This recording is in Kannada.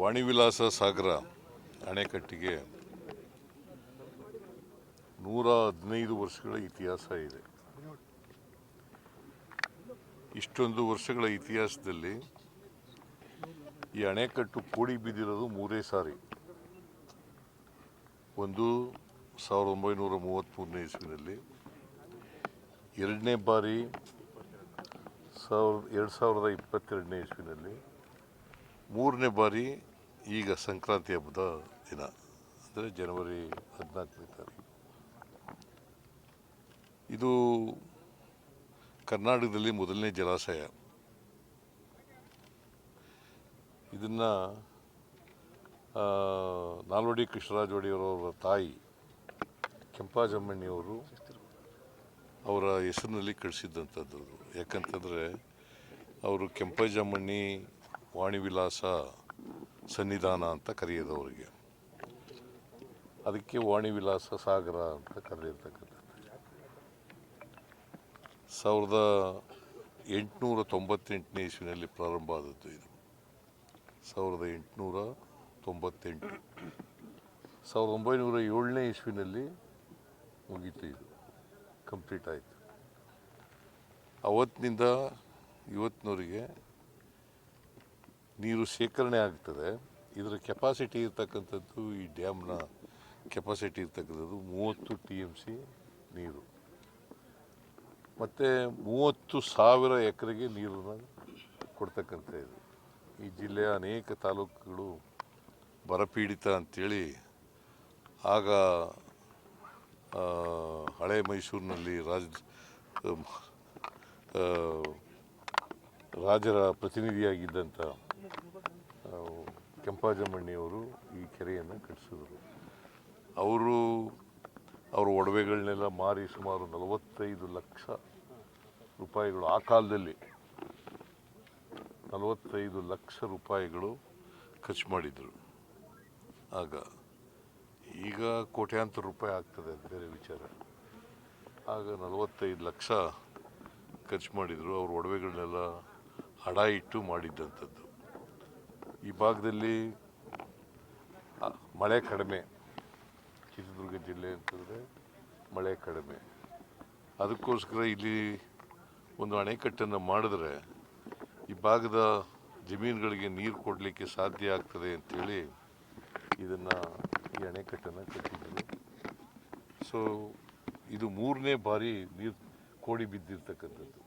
ವಾಣಿವಿಲಾಸ ಸಾಗರ ಅಣೆಕಟ್ಟಿಗೆ ನೂರ ಹದಿನೈದು ವರ್ಷಗಳ ಇತಿಹಾಸ ಇದೆ. ಇಷ್ಟೊಂದು ವರ್ಷಗಳ ಇತಿಹಾಸದಲ್ಲಿ ಈ ಅಣೆಕಟ್ಟು ಕೂಡಿ ಬಿದ್ದಿರೋದು ಮೂರೇ ಸಾರಿ. ಒಂದು ಸಾವಿರದ ಒಂಬೈನೂರ ಮೂವತ್ತ್ಮೂರನೇ ಇಸ್ವಿನಲ್ಲಿ, ಎರಡನೇ ಬಾರಿ ಸಾವಿರದ ಎರಡು ಸಾವಿರದ ಇಪ್ಪತ್ತೆರಡನೇ ಇಸ್ವಿನಲ್ಲಿ, ಮೂರನೇ ಬಾರಿ ಈಗ ಸಂಕ್ರಾಂತಿ ಹಬ್ಬದ ದಿನ, ಅಂದರೆ ಜನವರಿ ಹದಿನಾಲ್ಕನೇ ತಾರೀಕು. ಇದು ಕರ್ನಾಟಕದಲ್ಲಿ ಮೊದಲನೇ ಜಲಾಶಯ. ಇದನ್ನು ನಾಲ್ವಡಿ ಕೃಷ್ಣರಾಜ ಒಡೆಯವರವರ ತಾಯಿ ಕೆಂಪಾಜಮ್ಮಣ್ಣಿಯವರು ಅವರ ಹೆಸರಿನಲ್ಲಿ ಕಳಿಸಿದ್ದಂಥದ್ದು ಯಾಕಂತಂದರೆ, ಅವರು ಕೆಂಪಜಮ್ಮಣ್ಣಿ ವಾಣಿವಿಲಾಸ ಸನ್ನಿಧಾನ ಅಂತ ಕರೆಯೋದು ಅವರಿಗೆ ಅದಕ್ಕೆ ವಾಣಿವಿಲಾಸ ಸಾಗರ ಅಂತ ಕರೆದಿರ್ತಕ್ಕಂಥದ್ದು. ಸಾವಿರದ ಎಂಟುನೂರ ತೊಂಬತ್ತೆಂಟನೇ ಇಸ್ವಿನಲ್ಲಿ ಪ್ರಾರಂಭ ಆದದ್ದು ಇದು. ಸಾವಿರದ ಎಂಟುನೂರ ತೊಂಬತ್ತೆಂಟು. ಸಾವಿರದ ಒಂಬೈನೂರ ಏಳನೇ ಇಸ್ವಿನಲ್ಲಿ ಮುಗೀತು ಇದು. ಕಂಪ್ಲೀಟ್ ಆಯಿತು. ಅವತ್ತಿನಿಂದ ಇವತ್ತಿನವರೆಗೆ ನೀರು ಶೇಖರಣೆ ಆಗ್ತದೆ. ಇದರ ಕೆಪಾಸಿಟಿ ಇರ್ತಕ್ಕಂಥದ್ದು ಈ ಡ್ಯಾಮ್ನ ಕೆಪಾಸಿಟಿ ಇರ್ತಕ್ಕಂಥದ್ದು ಮೂವತ್ತು ಟಿ ಎಂ ಸಿ ನೀರು. ಮತ್ತು ಮೂವತ್ತು ಸಾವಿರ ಎಕರೆಗೆ ನೀರನ್ನು ಕೊಡ್ತಕ್ಕಂಥ ಇದು. ಈ ಜಿಲ್ಲೆಯ ಅನೇಕ ತಾಲೂಕುಗಳು ಬರಪೀಡಿತ ಅಂಥೇಳಿ ಆಗ ಹಳೆ ಮೈಸೂರಿನಲ್ಲಿ ರಾಜ ರಾಜರ ಪ್ರತಿನಿಧಿಯಾಗಿದ್ದಂಥ ಕೆಂಪಾಜಮ್ಮಣ್ಣಿಯವರು ಈ ಕೆರೆಯನ್ನು ಕಟ್ಟಿಸಿದರು. ಅವರು ಅವರ ಒಡವೆಗಳನ್ನೆಲ್ಲ ಮಾರಿ ಸುಮಾರು ನಲವತ್ತೈದು ಲಕ್ಷ ರೂಪಾಯಿಗಳು ಆ ಕಾಲದಲ್ಲಿ ನಲವತ್ತೈದು ಲಕ್ಷ ರೂಪಾಯಿಗಳು ಖರ್ಚು ಮಾಡಿದರು. ಆಗ ಈಗ ಕೋಟ್ಯಾಂತರ ರೂಪಾಯಿ ಆಗ್ತದೆ ಅದು ಬೇರೆ ವಿಚಾರ. ಆಗ ನಲವತ್ತೈದು ಲಕ್ಷ ಖರ್ಚು ಮಾಡಿದರು. ಅವ್ರ ಒಡವೆಗಳನ್ನೆಲ್ಲ ಹಡ ಇಟ್ಟು ಮಾಡಿದ್ದಂಥದ್ದು. ಈ ಭಾಗದಲ್ಲಿ ಮಳೆ ಕಡಿಮೆ. ಚಿತ್ರದುರ್ಗ ಜಿಲ್ಲೆ ಅಂತಂದರೆ ಮಳೆ ಕಡಿಮೆ. ಅದಕ್ಕೋಸ್ಕರ ಇಲ್ಲಿ ಒಂದು ಅಣೆಕಟ್ಟನ್ನು ಮಾಡಿದ್ರೆ ಈ ಭಾಗದ ಜಮೀನುಗಳಿಗೆ ನೀರು ಕೊಡಲಿಕ್ಕೆ ಸಾಧ್ಯ ಆಗ್ತದೆ ಅಂಥೇಳಿ ಇದನ್ನು ಈ ಅಣೆಕಟ್ಟನ್ನು ಕಟ್ಟಿದ್ರು ಸೊ ಇದು ಮೂರನೇ ಬಾರಿ ನೀರು ಕೋಡಿ ಬಿದ್ದಿರ್ತಕ್ಕಂಥದ್ದು.